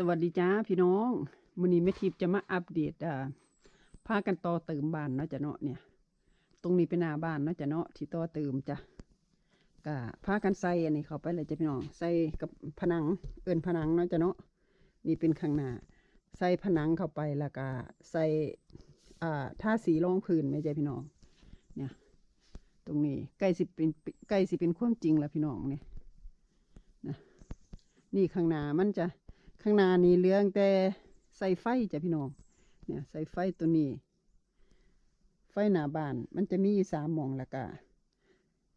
สวัสดีจ้าพี่น้องมื้อนี้แม่ทิพย์จะมาอัปเดตอ่าพากันต่อเติมบ้านเนาะจ้ะเนาะเนี่ย ตรงนี้เป็นหน้าบ้านเนาะจ้ะเนาะที่ต่อเติมจ้ะก็พากันใส่อันนี้เข้าไปเลยจ้ะพี่น้อง ใส่กับผนังเอินผนังเนาะจ้ะเนาะนี่เป็นข้างหน้า ใส่ผนังเข้าไปแล้วก็ใส่อ่าท่าสีรองพื้นไหมจ้ะพี่น้อง เนี่ย ตรงนี้ใกล้สิเป็นใกล้สิเป็นความจริงแล้วพี่น้องเนี่ยนะนี่ข้างหน้ามันจะ ข้างหน้านี่เหลืองแต่ใส่ไฟจ้ะพี่น้อง เนี่ยใส่ไฟตัวนี้ ไฟหน้าบ้าน มันจะมีสามหมองล้วก็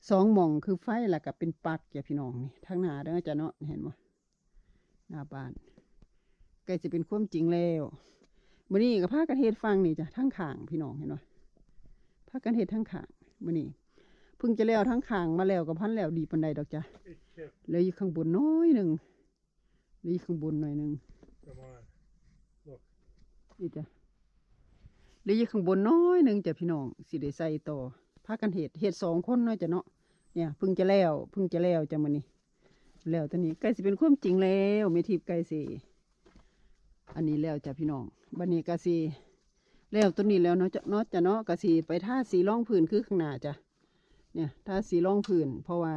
สองหมองคือไฟล้วก็เป็นปักจ้ะพี่น้องนี่ทางหน้าเด้อจ้ะเนาะเห็นบ่หน้าบ้านใกล้จะเป็นความจริงแล้วมื้อนี้ก็พากันเฮ็ดฟังนี่จ้ะทั้งข้างพี่น้องเห็นบ่พากันเฮ็ดทั้งข้างมื้อนี้เพิ่งจะแล้วทั้งขางมาแล้วก็พันแล้วดีปานใดดอกจ้ะเลยอยู่ข้างบนน้อยหนึ่ง เหลยอยู่ข้างบนหน่อยหนึ่ง come on. นี่จ้ะเหลยอยู่ข้างบนน้อยหนึ่งจ้ะพี่น้องสิได้ใส่ต่อพากันเห็ดเห็ดสองคนเนาะจ้ะเนาะเนี่ยเพิ่งจะแล้วเพิ่งจะแล้วจ้ะมันนี้แล้วตอนนี้ใกล้สิเป็นความจริงแล้วไม่ทิพย์ใกล้สิอันนี้แล้วจ้ะพี่น้องบันนี้ก็สิแล้วตัวนี้แล้วเนาะจ้ะเนาะจ้ะเนาะก็สิไปท่าสีร่องพื้นคือข้างหน้าจ้ะเนี่ยท่าสีร่องพื้นเพราะว่า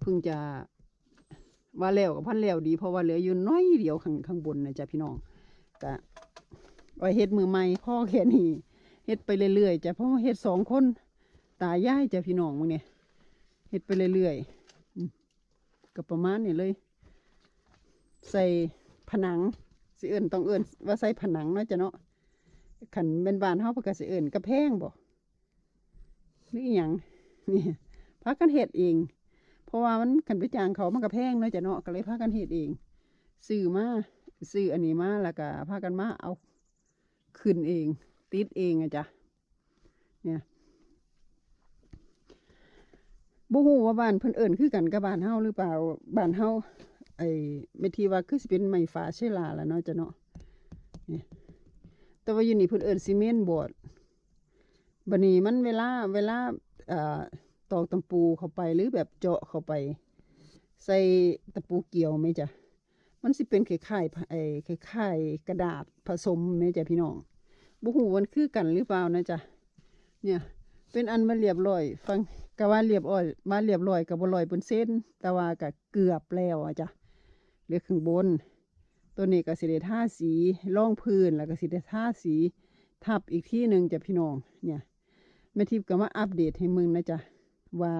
เพิ่งจะ ว่าแล้วกับพันแล้วดีเพราะว่าเหลืออยู่น้อยเดียวข้างข้างบนนะจ้ะพี่น้องก็ไว้เฮ็ดมือใหม่พ่อแค่นี้เฮ็ดไปเรื่อยๆจ้ะเพราะว่าเฮ็ดสองคนตายายจ้ะพี่น้องมึงเนี่ยเฮ็ดไปเรื่อยๆอืมก็ประมาณนี้เลย ใส่ผนังสิเอิ้นต้องเอิ้นว่าใส่ผนังเนาะจ้ะเนาะขันเป็นบานเฮาเพิ่นก็สิเอิ้นกระแพงบ่หรืออีหยังนี่พากันเฮ็ดเอง เพราะว่ามันขันไปจ้างเขามันกระแพงเนาะจ้ะเนาะก็เลยพากันเฮ็ดเองซื้อมาซื้ออันนี้มาแล้วก็พากันมาเอาขึ้นเอง ติดเองอะจ้ะเนี่ยบ่ฮู้ว่าบ้านเพิ่นเอิ้นคือกันกับบ้านเฮาหรือเปล่าบ้านเฮาไอ้ไม่ทีว่าคือสิเป็นไม้ฟ้าเชลาล่ะเนาะจ้ะเนาะเนี่ยแต่ว่าอยู่นี่เพิ่นเอิ้นซีเมนต์บอร์ดบัดนี้มันเวลาเวลาเอ่อ ตอกตะปูเข้าไปหรือแบบเจาะเข้าไป ใส่ตะปูเกี่ยวไหมจ้ะมันสิเป็นคล้ายๆไอ้คล้ายๆกระดาษผสมแม่จ้ะพี่น้องบ่ฮู้มันคือกันหรือเปล่านะจ๊ะเนี่ย เป็นอันมาเรียบร้อย ฟังก็ว่าเรียบร้อยมาเรียบร้อยก็บ่ร้อยเปอร์เซ็นต์แต่ว่าก็เกือบแล้วอะจ้ะเหลือข้างบน ตัวนี้ก็สิได้ทาสีร่องพื้นแล้วก็สิได้ทาสีทับอีกที่หนึ่งจ้ะพี่น้องเนี่ยแม่ทิพย์ก็มาอัปเดตให้มึงนะจ๊ะ ว่า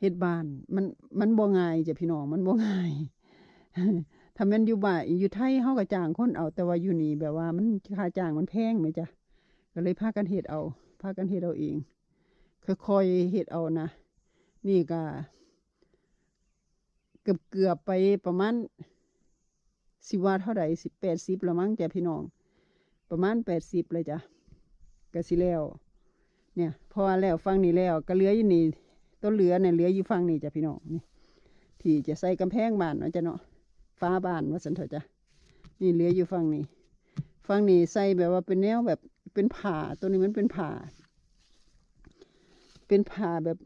เฮ็ดบ้าน มันมันบ่ง่ายจ้ะพี่น้องมันบ่ง่ายถ้าม่นอยู่บ้านอยู่ไทยเฮาก็จ้างคนเอาแต่ว่าอยู่นี่แบบว่า มันค่าจ้างมันแพงไหมจ๊ะก็เลยพากันเฮ็ดเอาพากันเฮ็ดเอาเองค่อยๆเฮ็ดเอานะนี่ก็เกือบเกือบไปประมาณสิว่าเท่าไหร่สิบแปดสิบละมั้งจ้ะพี่น้อง ประมาณแปดสิบเลยจ้ะก็สิแล้ว เนี่ย พอแล้วฟังนี่แล้วก็เหลืออยู่นี่ต้นเหลือเนี่ยเหลืออยู่ฟังนี่จ้ะพี่น้องนี่ที่จะใส่กำแพงบ้านเนาะจ้ะเนาะฟ้าบ้านว่าสันเถอะจ้ะนี่เหลืออยู่ฝั่งนี้ฝั่งนี้ใส่แบบว่าเป็นแนวแบบเป็นผ่าตัวนี้มันเป็นผ่า เป็นผ่าแบบ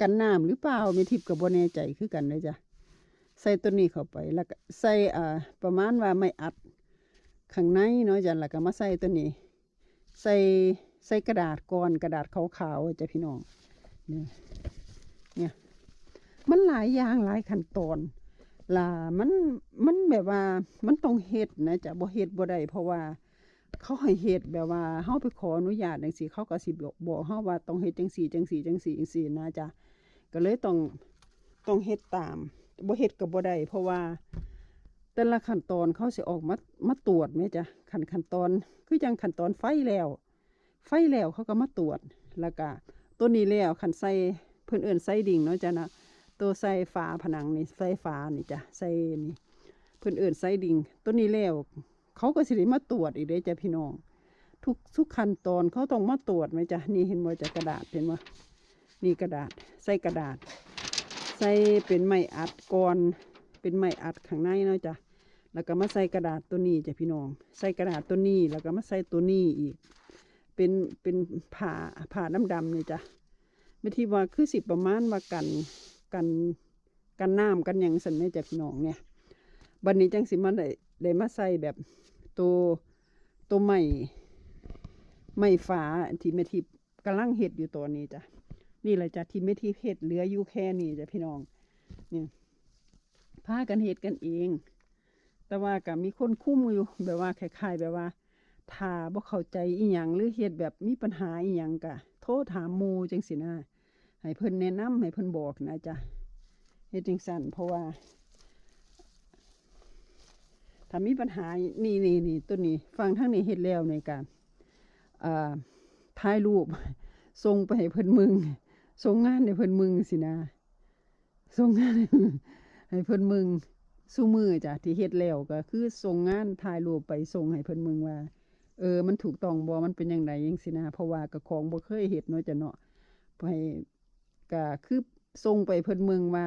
กันน้ำหรือเปล่าไม่ทิพย์กับบแน่ใจคือกันเลยจ้ะใส่ตัวนี้เข้าไปแล้วก็ใส่อ่าประมาณว่าไม่อัดข้างในเนาะจ้ะแล้วก็มาใส่ตัวนี้ ใส่ ใส่กระดาษก้อนกระดาษขาวๆจ้ะพี่น้องเนี่ยเนี่ย มันหลายอย่างหลายขั้นตอนล่ะมันมันแบบว่ามันต้องเฮ็ดนะจ๊ะบ่เฮ็ดบ่ได้เพราะว่าเขาให้เฮ็ดแบบว่าเฮาไปขออนุญาตจังซี่เขาก็สิบอกบอกเฮาว่าต้องเฮ็ดจังซี่จังซี่จังซี่จังซี่นะจ๊ะก็เลยต้องต้องเฮ็ดตามบ่เฮ็ดก็บ่ได้เพราะว่าแต่ละขั้นตอนเขาสิออกมามาตรวจแม่จ๊ะขั้นขั้นตอน คือจังขั้นตอนไฟแล้ว ไฟแล้วเขาก็มาตรวจแล้วก็ตัวนี้แล้วคันใส่เพิ่อนเอิ้นใส่ดิ่งเนาะจ๊ะนะตัวใส่ฝาผนังนี่ใส่ฝานี่จ้ะใส่นี่เพื่อนเอื่นใส่ดิ่งตัวนี้แล้วเขาก็สิได้มาตรวจอีกเด้จ้ะพี่น้อง ทุกทุกขั้นตอนเขาต้องมาตรวจไหมจ้ะนี่เห็นบ่จ้ะกระดาษเห็นบ่นี่กระดาษใส่กระดาษ ใส่เป็นไม้อัดก่อนเป็นไม้อัดข้างในเนาะจ้ะแล้วก็มาใส่กระดาษตัวนี้จ้ะพี่น้อง ใส่กระดาษตัวนี้แล้วก็มาใส่ตัวนี้อีก เป็นเป็นผ่าผ่าดำนี่จ้ะไม่ที่ว่าคือสิประมาณว่ากันกันกันน้ำกันยังสันแม่จ้ะพี่น้องเนี่ยบัดนี้จังสิมาได้ได้มาใส่แบบตัวตัวใหม่ใหม่ฝาที่แม่ทิพย์กำลังเฮ็ดอยู่ตัวนี้จ้ะนี่แหละจ้ะที่แม่ทิพเฮ็ดเหลืออยู่แค่นี้จ้ะพี่น้องเนี่ยพากันเฮ็ดกันเอง แต่ว่าก็มีคนคุ้มอยู่แบบว่าคล้ายๆแบบว่า ถ้าบ่เข้าใจอีหยังหรือเฮ็ดแบบมีปัญหาอีหยังก็โทรถามหมู่จังสินะให้เพิ่นแนะนำให้เพิ่นบอกนะจ๊ะเฮ็ดจังซั่นเพราะว่า ถ้ามีปัญหานี่นี่นี่ตัวนี้ฟังทั้งนี้เฮ็ดแล้วในการอ่าถ่ายรูปส่งไปให้เพิ่นมึงส่งงานให้เพิ่นมึงสินะส่งงานให้เพิ่นให้เพิ่นมึงสู้มือจ้ะที่เฮ็ดแล้วก็คือส่งงานถ่ายรูปไปส่งให้เพิ่นมึงว่า เออ มันถูกต้องบ่มันเป็นจังไดจังซี่นะเพราะว่าก็ของบ่เคยเฮ็ดเนาะจ้ะเนาะไปก็คือส่งไปเพิ่นเมึงว่า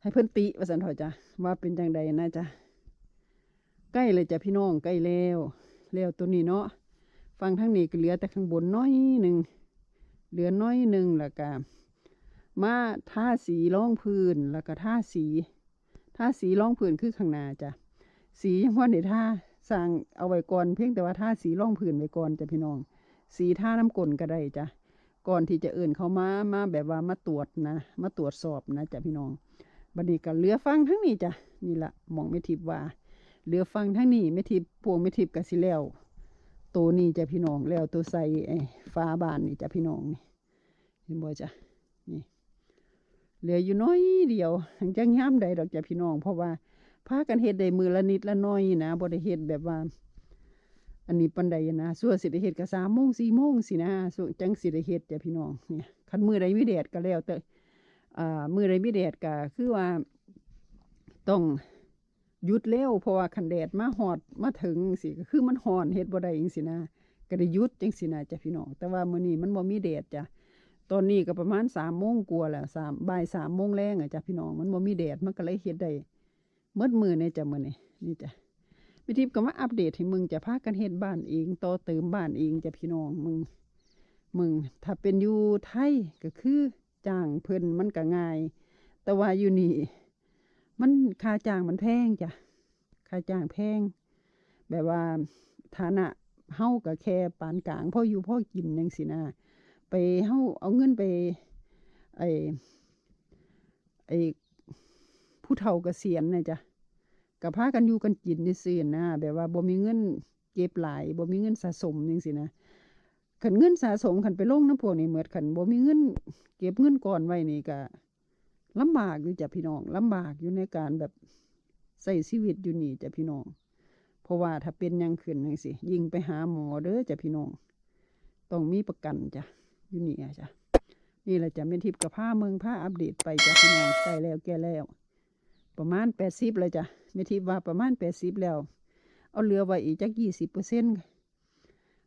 ให้เพิ่นติว่าซั่นเถอะจ้ะว่าเป็นจังใดนะจ้ะใกล้เลยจ้ะพี่น้องใกล้แล้วแล้วตัวนี้เนาะฟังทั้งนี้ก็เหลือแต่ข้างบนน้อยหนึ่งเหลือน้อยหนึ่งแล้วก็มาท่าสีร่องพื้นแล้วก็ท่าสีท่าสีร่องพื้นคือข้างหน้าจ้ะสียังว่าเดี๋ยวทา สร้างเอาไว้ก่อนเพียงแต่ว่าท่าสีร่องพื้นไว้ก่อนจ้ะพี่น้อง สีท่าน้ำกลนก็ได้จ้ะก่อนที่จะเอื่นเขามามาแบบว่ามาตรวจนะ มาตรวจสอบนะจ้ะพี่น้องบัดนี้ก็เหลือฟังทั้งนี้จ้ะนี่ละมองไม่ทิพว่า เหลือฟังทั้งนี้ไม่ทิพพวงไม่ทิพย์กสิแล้วตัวนี้จะพี่น้องแล้วตัวใส่ฟ้าบานนี่จะพี่น้องนี่เห็นบ่จ้ะนี่เหลืออยู่น้อยเดียวหังจังย่ามใดดอกจ้ะพี่น้อง เพราะว่า พากันเฮ็ดได้มือละนิดละน้อยนะบ่ได้เฮ็ดแบบว่า อันนี้ปันใดนะส่วนสิได้เฮ็ดก็สามโมงสี่โมงสินะส่วนจังสิได้เฮ็ดจ้ะพี่น้องเนี่ยคันมือใดมีแดดก็แล้วแต่อ่ามือใดมีแดดก็คือว่าต้องหยุดเร็วเพราะว่าคันแดดมาหอดมาถึงสิก็คือมันหอนเฮ็ดบ่ได้จังสินะก็ได้หยุดจังสินะจ้ะพี่น้องแต่ว่ามื้อนี้มันบ่มีแดดจ้ะตอนนี้ก็ประมาณ3โมงกว่าแล้ว3บ่าย3โมงแรงอะจ้ะพี่น้องมันบ่มีแดดมันก็เลยเฮ็ดได้ หมดมื้อนี่ยจะมือนี้นี่จ้ะวิธีก็มาอัปเดตให้มึงจะพากันเฮ็ดบ้านเองต่อเติมบ้านเองจะพี่น้องมึงมึงถ้าเป็นอยู่ไทยก็คือจ้างเพิ่นมันก็ง่าย แต่ว่าอยู่นี่มันค่าจ้างมันแพงจ้ะค่าจ้างแพง แบบว่าฐานะเฮาก็แค่ปานกลางพ่ออยู่พ่อกินจังสินะไปเฮาเอาเงินไปไอไอ ผู้เฒ่าเกษียณนะจ้ะกับพากันอยู่กันกินซื่อๆนะแบบว่าบ่มีเงินเก็บหลายบ่มีเงินสะสมจังสินะขันเงินสะสมขันไปลงน้ำพวกนี้เหมือนขันบ่มีเงินเก็บเงินก่อนไว้นี่ก็ลำบากอยู่จ้ะพี่น้องลำบากอยู่ในการแบบใส่ชีวิตอยู่นี่จ้ะพี่น้อง เพราะว่าถ้าเป็นยังขึ้นจังสิยิงไปหาหมอเด้อจ้ะพี่น้อง ต้องมีประกันจ้ะอยู่นี่จ้ะนี่แหละจ้ะเป็นทิพย์กับผ้าเมืองผ้าอัปเดตไปจ้ะพี่น้องใกล้แล้วแก่แล้ว ประมาณแปดสิบเลยจ้ะเมทิพว่าประมาณแปดสิบแล้ว เอาเหลือไว้อีกจักยี่สิบเปอร์เซ็นต์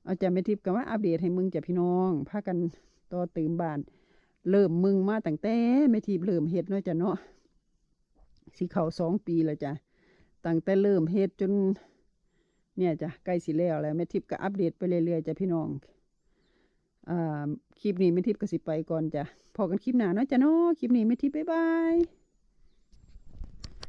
เอาจ้ะเมทิพกับว่าอัปเดตให้มึงจ้ะพี่น้องพากันต่อตื่นบ้าน เริ่มมึงมาตั้งแต่ไม่ทีเริ่มเฮ็ดเนาะจ้ะเนาะสิเขาสองปีแล้วจ้ะตั้งแต่เริ่มเฮ็ดจน เนี่ยจ้ะใกล้สิแล้วแล้วแม่ทิพก็อัปเดตไปเรื่อยๆจ้ะพี่น้องอ่าคลิปนี้แม่ทิพย์ก็สิไปก่อนจ้ะ พอกันคลิปหน้าเนาะจ้ะเนาะคลิปนี้แม่ทิพย์บ๊ายบาย